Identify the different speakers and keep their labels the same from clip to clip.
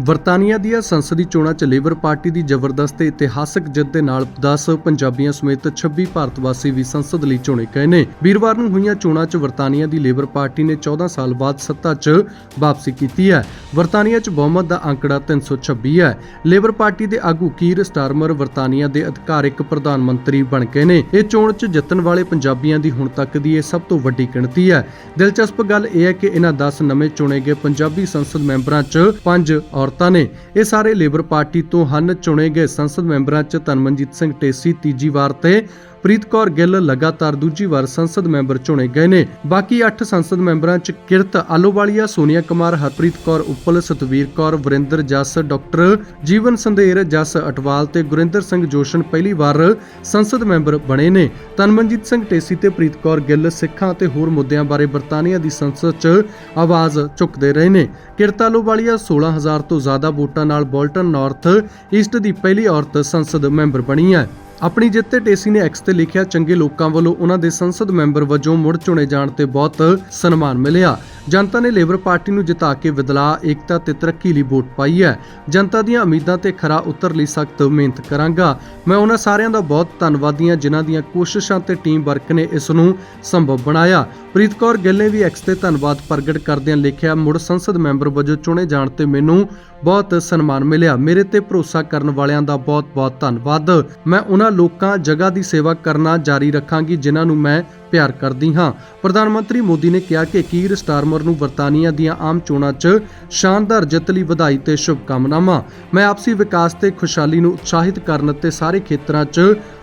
Speaker 1: ਬਰਤਾਨੀਆ ਦੀਆਂ ਸੰਸਦੀ ਚੋਣਾਂ 'ਚ ਲੇਬਰ ਪਾਰਟੀ ਦੀ ਜ਼ਬਰਦਸਤ ਤੇ ਇਤਿਹਾਸਕ ਜਿੱਤ ਦੇ ਨਾਲ 10 ਪੰਜਾਬੀਆਂ ਸਮੇਤ 26 ਭਾਰਤਵਾਸੀ ਵੀ ਸੰਸਦ ਲਈ ਚੁਣੇ ਗਏ ਨੇ। ਵੀਰਵਾਰ ਨੂੰ ਹੋਈਆਂ ਚੋਣਾਂ 'ਚ ਬਰਤਾਨੀਆ ਦੀ ਲੇਬਰ ਪਾਰਟੀ ਨੇ 14 ਸਾਲ ਬਾਅਦ ਸੱਤਾ 'ਚ ਵਾਪਸੀ ਕੀਤੀ ਹੈ। ਬਰਤਾਨੀਆ 'ਚ ਬਹੁਮਤ ਦਾ ਅੰਕੜਾ 326 ਹੈ। ਲੇਬਰ ਪਾਰਟੀ ਦੇ ਆਗੂ ਕੀਰ ਸਟਾਰਮਰ ਵਰਤਾਨੀਆ ਦੇ ਅਧਿਕਾਰਿਕ ਪ੍ਰਧਾਨ ਮੰਤਰੀ ਬਣ ਗਏ ਨੇ। ਇਹ ਚੋਣ 'ਚ ਜਿੱਤਣ ਵਾਲੇ ਪੰਜਾਬੀਆਂ ਦੀ ਹੁਣ ਤੱਕ ਦੀ ਇਹ ਸਭ ਤੋਂ ਵੱਡੀ ਗਿਣਤੀ ਹੈ। ਦਿਲਚਸਪ ਗੱਲ ਇਹ ਹੈ ਕਿ ਇਹਨਾਂ 10 ਨਵੇਂ ਚੁਣੇ ਗਏ ਪੰਜਾਬੀ ਸੰਸਦ ਮੈਂਬਰਾਂ 'ਚ ਪੰਜ ਔਰਤਾਂ ਨੇ ਇਹ ਸਾਰੇ ਲੇਬਰ ਪਾਰਟੀ ਤੋਂ ਹਨ ਚੁਣੇ ਗਏ ਸੰਸਦ ਮੈਂਬਰਾਂ 'ਚ ਤਨਮਨਜੀਤ ਸਿੰਘ ਟੇਸੀ ਤੀਜੀ ਵਾਰ ਤੇ ਪ੍ਰੀਤ ਕੌਰ ਗਿੱਲ ਲਗਾਤਾਰ ਦੂਜੀ ਵਾਰ ਸੰਸਦ ਮੈਂਬਰ ਚੁਣੇ ਗਏ ਨੇ। ਬਾਕੀ 8 ਸੰਸਦ ਮੈਂਬਰਾਂ 'ਚ ਕਿਰਤ ਆਲੋਵਾਲੀਆ, ਸੋਨੀਆ ਕੁਮਾਰ, ਹਰਪ੍ਰੀਤ ਕੌਰ ਉੱਪਲ, ਸਤਵੀਰ ਕੌਰ, ਵਰਿੰਦਰ ਜੱਸ, ਡਾਕਟਰ ਜੀਵਨ ਸੰਧੇਰ, ਜੱਸ ਅਟਵਾਲ ਤੇ ਗੁਰਿੰਦਰ ਸਿੰਘ ਜੋਸ਼ਨ ਪਹਿਲੀ ਵਾਰ ਸੰਸਦ ਮੈਂਬਰ ਬਣੇ ਨੇ। ਤਨਮਨਜੀਤ ਸਿੰਘ ਟੇਸੀ ਤੇ ਪ੍ਰੀਤ ਕੌਰ ਗਿੱਲ ਸਿੱਖਾਂ ਤੇ ਹੋਰ ਮੁੱਦਿਆਂ ਬਾਰੇ ਬਰਤਾਨੀਆ ਦੀ ਸੰਸਦ 'ਚ ਆਵਾਜ਼ ਚੁੱਕਦੇ ਰਹੇ ਨੇ। ਕਿਰਤ ਆਲੋਵਾਲੀਆ 16000 ਤੋਂ ਜ਼ਿਆਦਾ ਵੋਟਾਂ ਨਾਲ ਬੋਲਟਨ ਨਾਰਥ ਈਸਟ ਦੀ ਪਹਿਲੀ ਔਰਤ ਸੰਸਦ ਮੈਂਬਰ ਬਣੀ ਹੈ। ਆਪਣੀ ਜਿੱਤ ਤੇ ਟੇਸੀ ਨੇ ਐਕਸ ਤੇ ਲਿਖਿਆ, ਚੰਗੇ ਲੋਕਾਂ ਵੱਲੋਂ ਉਹਨਾਂ ਦੇ ਸੰਸਦ ਮੈਂਬਰ ਵਜੋਂ ਮੁੜ ਚੁਣੇ ਜਾਣ ਤੇ ਬਹੁਤ ਸਨਮਾਨ ਮਿਲਿਆ। ਜਨਤਾ ਨੇ ਲੇਬਰ ਪਾਰਟੀ ਨੂੰ ਜਿਤਾ ਕੇ ਬਦਲਾਅ ਏਕਤਾ ਤੇ ਤਰੱਕੀ ਲਈ ਵੋਟ ਪਾਈ ਹੈ। ਜਨਤਾ ਦੀਆਂ ਉਮੀਦਾਂ ਤੇ ਖਰਾ ਉਤਰ ਲਈ ਸਖਤ ਮਿਹਨਤ ਕਰਾਂਗਾ। ਮੈਂ ਉਹਨਾਂ ਸਾਰਿਆਂ ਦਾ ਬਹੁਤ ਧੰਨਵਾਦੀ ਹਾਂ, ਜਿਨ੍ਹਾਂ ਦੀਆਂ ਕੋਸ਼ਿਸ਼ਾਂ ਤੇ ਟੀਮ ਵਰਕ ਨੇ ਇਸ ਨੂੰ ਸੰਭਵ ਬਣਾਇਆ। ਪ੍ਰੀਤ ਕੌਰ ਗਿੱਲ ਨੇ ਵੀ ਐਕਸ ਤੇ ਧੰਨਵਾਦ ਪ੍ਰਗਟ ਕਰਦਿਆਂ ਲਿਖਿਆ, ਮੁੜ ਸੰਸਦ ਮੈਂਬਰ ਵਜੋਂ ਚੁਣੇ ਜਾਣ ਤੇ ਮੈਨੂੰ ਬਹੁਤ ਸਨਮਾਨ ਮਿਲਿਆ। ਮੇਰੇ ਤੇ ਭਰੋਸਾ ਕਰਨ ਵਾਲਿਆਂ ਦਾ ਬਹੁਤ-ਬਹੁਤ ਧੰਨਵਾਦ। ਮੈਂ ਉਹਨਾਂ ਲੋਕਾਂ, ਜਗ੍ਹਾ ਦੀ ਸੇਵਾ ਕਰਨਾ ਜਾਰੀ ਰੱਖਾਂਗੀ, ਜਿਨ੍ਹਾਂ ਨੂੰ ਮੈਂ ਪਿਆਰ ਕਰਦੀ ਹਾਂ। ਪ੍ਰਧਾਨ ਮੰਤਰੀ ਮੋਦੀ ਨੇ ਕਿਹਾ ਕਿ ਕੀਰ ਸਟਾਰਮਰ ਨੂੰ ਬਰਤਾਨੀਆ ਦੀਆਂ ਆਮ ਚੋਣਾਂ 'ਚ ਸ਼ਾਨਦਾਰ ਜਿੱਤ ਲਈ ਵਧਾਈ ਤੇ ਸ਼ੁਭਕਾਮਨਾਵਾਂ। ਮੈਂ ਆਪਸੀ ਵਿਕਾਸ ਤੇ ਖੁਸ਼ਹਾਲੀ ਨੂੰ ਉਤਸ਼ਾਹਿਤ ਕਰਨ ਅਤੇ ਸਾਰੇ ਖੇਤਰਾਂ 'ਚ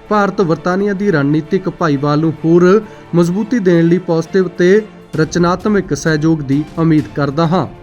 Speaker 1: ਭਾਰਤ ਬਰਤਾਨੀਆ ਦੀ ਰਣਨੀਤਿਕ ਭਾਈਵਾਲ ਨੂੰ ਹੋਰ ਮਜ਼ਬੂਤੀ ਦੇਣ ਲਈ ਪੋਜ਼ਿਟਿਵ ਤੇ ਰਚਨਾਤਮਕ ਸਹਿਯੋਗ ਦੀ ਉਮੀਦ ਕਰਦਾ ਹਾਂ।